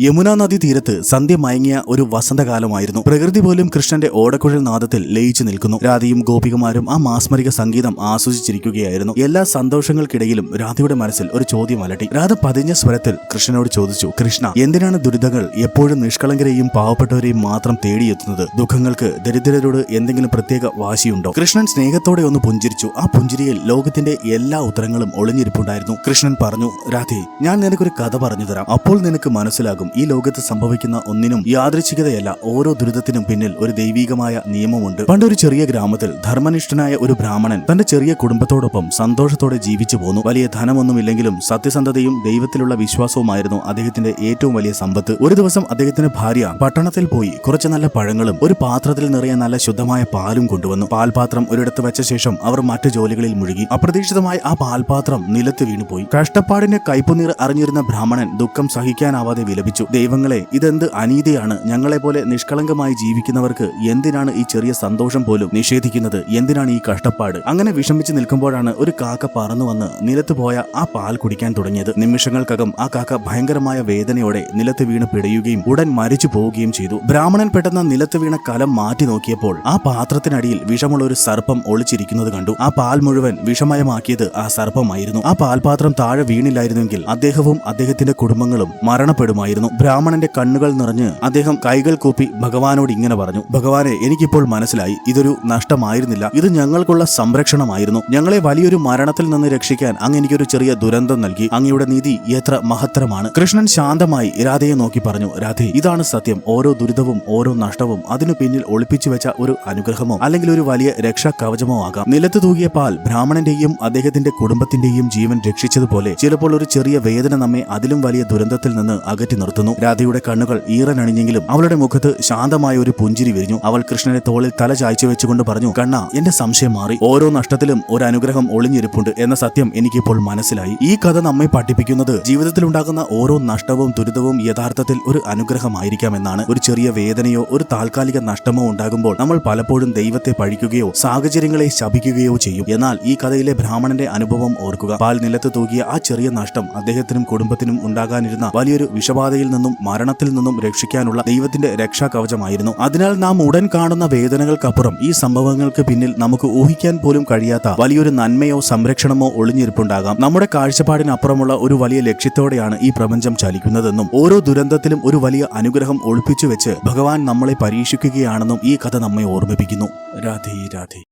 യമുനാ നദി തീരത്ത് സന്ധ്യ മയങ്ങിയ ഒരു വസന്തകാലമായിരുന്നു. പ്രകൃതി പോലും കൃഷ്ണന്റെ ഓടക്കുഴൽ നാദത്തിൽ ലയിച്ചു നിൽക്കുന്നു. രാധയും ഗോപികമാരും ആ മാസ്മരിക സംഗീതം ആസ്വദിച്ചിരിക്കുകയായിരുന്നു. എല്ലാ സന്തോഷങ്ങൾക്കിടയിലും രാധയുടെ മനസ്സിൽ ഒരു ചോദ്യം അലട്ടി. രാധ പതിഞ്ഞ സ്വരത്തിൽ കൃഷ്ണനോട് ചോദിച്ചു കൃഷ്ണ എന്തിനാണ് ദുരിതങ്ങൾ എപ്പോഴും നിഷ്കളങ്കരെയും പാവപ്പെട്ടവരെയും മാത്രം തേടിയെത്തുന്നത്? ദുഃഖങ്ങൾക്ക് ദരിദ്രരോട് എന്തെങ്കിലും പ്രത്യേക വാശിയുണ്ടോ? കൃഷ്ണൻ സ്നേഹത്തോടെ ഒന്ന് പുഞ്ചിരിച്ചു. ആ പുഞ്ചിരിയിൽ ലോകത്തിന്റെ എല്ലാ ഉത്തരങ്ങളും ഒളിഞ്ഞിരിപ്പുണ്ടായിരുന്നു. കൃഷ്ണൻ പറഞ്ഞു രാധേ ഞാൻ നിനക്കൊരു കഥ പറഞ്ഞു തരാം. അപ്പോൾ നിനക്ക് മനസ്സിലാകും. ഈ ലോകത്ത് സംഭവിക്കുന്ന ഒന്നിനും യാദൃച്ഛികതയല്ല. ഓരോ ദുരിതത്തിനും പിന്നിൽ ഒരു ദൈവികമായ നിയമമുണ്ട്. പണ്ടൊരു ചെറിയ ഗ്രാമത്തിൽ ധർമ്മനിഷ്ഠനായ ഒരു ബ്രാഹ്മണൻ തന്റെ ചെറിയ കുടുംബത്തോടൊപ്പം സന്തോഷത്തോടെ ജീവിച്ചു പോന്നു. വലിയ ധനമൊന്നുമില്ലെങ്കിലും സത്യസന്ധതയും ദൈവത്തിലുള്ള വിശ്വാസവുമായിരുന്നു അദ്ദേഹത്തിന്റെ ഏറ്റവും വലിയ സമ്പത്ത്. ഒരു ദിവസം അദ്ദേഹത്തിന്റെ ഭാര്യ പട്ടണത്തിൽ പോയി കുറച്ച് നല്ല പഴങ്ങളും ഒരു പാത്രത്തിൽ നിറയെ നല്ല ശുദ്ധമായ പാലും കൊണ്ടുവന്നു. പാൽപാത്രം ഒരിടത്ത് വെച്ച ശേഷം അവർ മറ്റു ജോലികളിൽ മുഴുകി. അപ്രതീക്ഷിതമായി ആ പാൽപാത്രം നിലത്ത് വീണുപോയി. കഷ്ടപ്പാടിന്റെ കൈപ്പുനീർ അറിഞ്ഞിരുന്ന ബ്രാഹ്മണൻ ദുഃഖം സഹിക്കാനാവാതെ വിലപിച്ചു. ദൈവങ്ങളെ ഇതെന്ത് അനീതിയാണ്? ഞങ്ങളെ പോലെ നിഷ്കളങ്കമായി ജീവിക്കുന്നവർക്ക് എന്തിനാണ് ഈ ചെറിയ സന്തോഷം പോലും നിഷേധിക്കുന്നത്? എന്തിനാണ് ഈ കഷ്ടപ്പാട്? അങ്ങനെ വിഷമിച്ച് നിൽക്കുമ്പോഴാണ് ഒരു കാക്ക പറന്നു വന്ന് നിലത്ത് പോയ ആ പാൽ കുടിക്കാൻ തുടങ്ങിയത്. നിമിഷങ്ങൾക്കകം ആ കാക്ക ഭയങ്കരമായ വേദനയോടെ നിലത്ത് വീണ് പിടയുകയും ഉടൻ മരിച്ചു പോവുകയും ചെയ്തു. ബ്രാഹ്മണൻ പെട്ടെന്ന് നിലത്ത് വീണ കലം മാറ്റി നോക്കിയപ്പോൾ ആ പാത്രത്തിനടിയിൽ വിഷമുള്ള ഒരു സർപ്പം ഒളിച്ചിരിക്കുന്നത് കണ്ടു. ആ പാൽ മുഴുവൻ വിഷമയമാക്കിയത് ആ സർപ്പമായിരുന്നു. ആ പാൽപാത്രം താഴെ വീണില്ലായിരുന്നെങ്കിൽ അദ്ദേഹവും അദ്ദേഹത്തിന്റെ കുടുംബങ്ങളും മരണപ്പെടുമായിരുന്നു. ബ്രാഹ്മണന്റെ കണ്ണുകൾ നിറഞ്ഞ് അദ്ദേഹം കൈകൾ കൂപ്പി ഭഗവാനോട് ഇങ്ങനെ പറഞ്ഞു. ഭഗവാനെ എനിക്കിപ്പോൾ മനസ്സിലായി. ഇതൊരു നഷ്ടമായിരുന്നില്ല. ഇത് ഞങ്ങൾക്കുള്ള സംരക്ഷണമായിരുന്നു. ഞങ്ങളെ വലിയൊരു മരണത്തിൽ നിന്ന് രക്ഷിക്കാൻ അങ്ങ് എനിക്കൊരു ചെറിയ ദുരന്തം നൽകി. അങ്ങയുടെ നീതി എത്ര മഹത്തരമാണ്. കൃഷ്ണൻ ശാന്തമായി രാധയെ നോക്കി പറഞ്ഞു രാധേ ഇതാണ് സത്യം. ഓരോ ദുരിതവും ഓരോ നഷ്ടവും അതിനു പിന്നിൽ ഒളിപ്പിച്ചു വെച്ച ഒരു അനുഗ്രഹമോ അല്ലെങ്കിൽ ഒരു വലിയ രക്ഷാ കവചമോ ആകാം. നിലത്ത് തൂകിയ പാൽ ബ്രാഹ്മണന്റെയും അദ്ദേഹത്തിന്റെ കുടുംബത്തിന്റെയും ജീവൻ രക്ഷിച്ചതുപോലെ ചിലപ്പോൾ ഒരു ചെറിയ വേദന നമ്മെ അതിലും വലിയ ദുരന്തത്തിൽ നിന്ന് അകറ്റി നിർത്തുന്നു രാധയുടെ കണ്ണുകൾ ഈറനണിഞ്ഞെങ്കിലും അവളുടെ മുഖത്ത് ശാന്തമായ ഒരു പുഞ്ചിരി വിരിഞ്ഞു. അവൾ കൃഷ്ണനെ തോളിൽ തല ചായ്ച്ചു വെച്ചുകൊണ്ട് പറഞ്ഞു കണ്ണ എന്റെ സംശയം മാറി. ഓരോ നഷ്ടത്തിലും ഒരു അനുഗ്രഹം ഒളിഞ്ഞിരിപ്പുണ്ട് എന്ന സത്യം എനിക്കിപ്പോൾ മനസ്സിലായി. ഈ കഥ നമ്മെ പഠിപ്പിക്കുന്നത് ജീവിതത്തിൽ ഉണ്ടാകുന്ന ഓരോ നഷ്ടവും ദുരിതവും യഥാർത്ഥത്തിൽ ഒരു അനുഗ്രഹമായിരിക്കാമെന്നാണ് ഒരു ചെറിയ വേദനയോ ഒരു താൽക്കാലിക നഷ്ടമോ ഉണ്ടാകുമ്പോൾ നമ്മൾ പലപ്പോഴും ദൈവത്തെ പഴിക്കുകയോ സാഹചര്യങ്ങളെ ശപിക്കുകയോ ചെയ്യും. എന്നാൽ ഈ കഥയിലെ ബ്രാഹ്മണന്റെ അനുഭവം ഓർക്കുക. പാൽ നിലത്ത് തൂകിയ ആ ചെറിയ നഷ്ടം അദ്ദേഹത്തിനും കുടുംബത്തിനും ഉണ്ടാകാനിരുന്ന വലിയൊരു വിഷബാധയിൽ നിന്നും മരണത്തിൽ നിന്നും രക്ഷിക്കാനുള്ള ദൈവത്തിന്റെ രക്ഷാ കവചമായിരുന്നു അതിനാൽ നാം ഉടൻ കാണുന്ന വേദനകൾക്കപ്പുറം ഈ സംഭവങ്ങൾക്ക് പിന്നിൽ നമുക്ക് ഊഹിക്കാൻ പോലും കഴിയാത്ത വലിയൊരു നന്മയോ സംരക്ഷണമോ ഒളിഞ്ഞിരിപ്പുണ്ടാകാം. നമ്മുടെ കാഴ്ചപ്പാടിനപ്പുറമുള്ള ഒരു വലിയ ലക്ഷ്യത്തോടെയാണ് ഈ പ്രപഞ്ചം ചലിക്കുന്നതെന്നും ഓരോ ദുരന്തത്തിലും ഒരു വലിയ അനുഗ്രഹം ഒളിപ്പിച്ചു വെച്ച് ഭഗവാൻ നമ്മളെ പരീക്ഷിക്കുകയാണെന്നും ഈ കഥ നമ്മെ ഓർമ്മിപ്പിക്കുന്നു. രാധേ രാധേ.